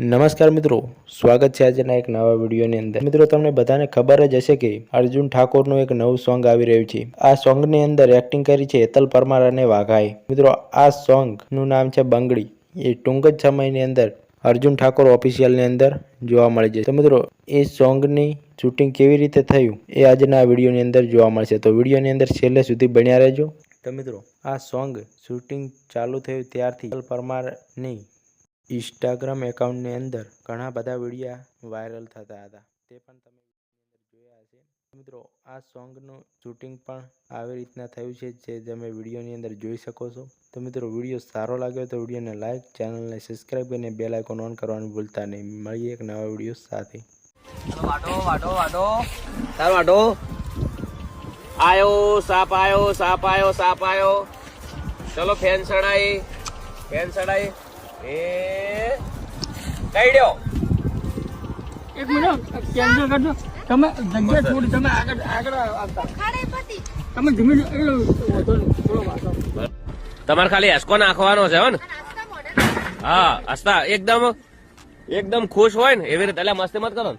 નમસ્કાર મિત્રો, સ્વાગત છે આજના એક નવા વિડીયોની અંદર. મિત્રો, તમને બધાને ખબર જ હશે કે અર્જુન ઠાકોરનું એક નવું સોંગ આવી રહ્યું છે. આ સોંગની અંદર એક્ટિંગ કરી છે હેતલ પરમાર અને વાઘાએ. મિત્રો, આ સોંગનું નામ છે બંગડી. એ ટૂંક જ સમયની અંદર અર્જુન ઠાકોર ઓફિશિયલની અંદર જોવા મળી જશે. તો મિત્રો, એ સોંગની શૂટિંગ કેવી રીતે થયું એ આજના વિડીયોની અંદર જોવા મળશે. તો વિડીયોની અંદર છેલ્લે સુધી બન્યા રહેજો. તો મિત્રો, આ સોંગ શૂટિંગ ચાલુ થયું ત્યારથી પરમારની ઇન્સ્ટાગ્રામ એકાઉન્ટની અંદર ઘણા બધા વિડીયા વાયરલ થતા હતા. તે પણ તમે જોયા હશે. મિત્રો, આ સોંગનું શૂટિંગ પણ આવી રીતના થયું છે જે તમે વિડીયોની અંદર જોઈ શકો છો. તો મિત્રો, વીડિયો સારો લાગ્યો તો વિડીયોને લાઇક ચેનલને સબસ્ક્રાઈબ અને બેલ આઇકોન ઓન કરવાનું ભૂલતા નહીં. મળીએ એક નવા વીડિયો સાથે. વાટો વાડો વાટો તાર વાડો આયો, સાપ આયો સાપ આયો સાપ આયો. ચલો ફેન સડાઈ ફેન સડાઈ. એ કઈ દ્યો એક મિનિટ કેન્સલ કરજો તમે જગ્યા છોડી તમે આગળ આગળ આવતા. તમે ધીમે ધીમે થોડો તમારે ખાલી હસકો નાખવાનો છે હો ને? હા હસતા એકદમ એકદમ ખુશ હોય ને એવી રીતે એટલે મસ્તી મત કરો ને.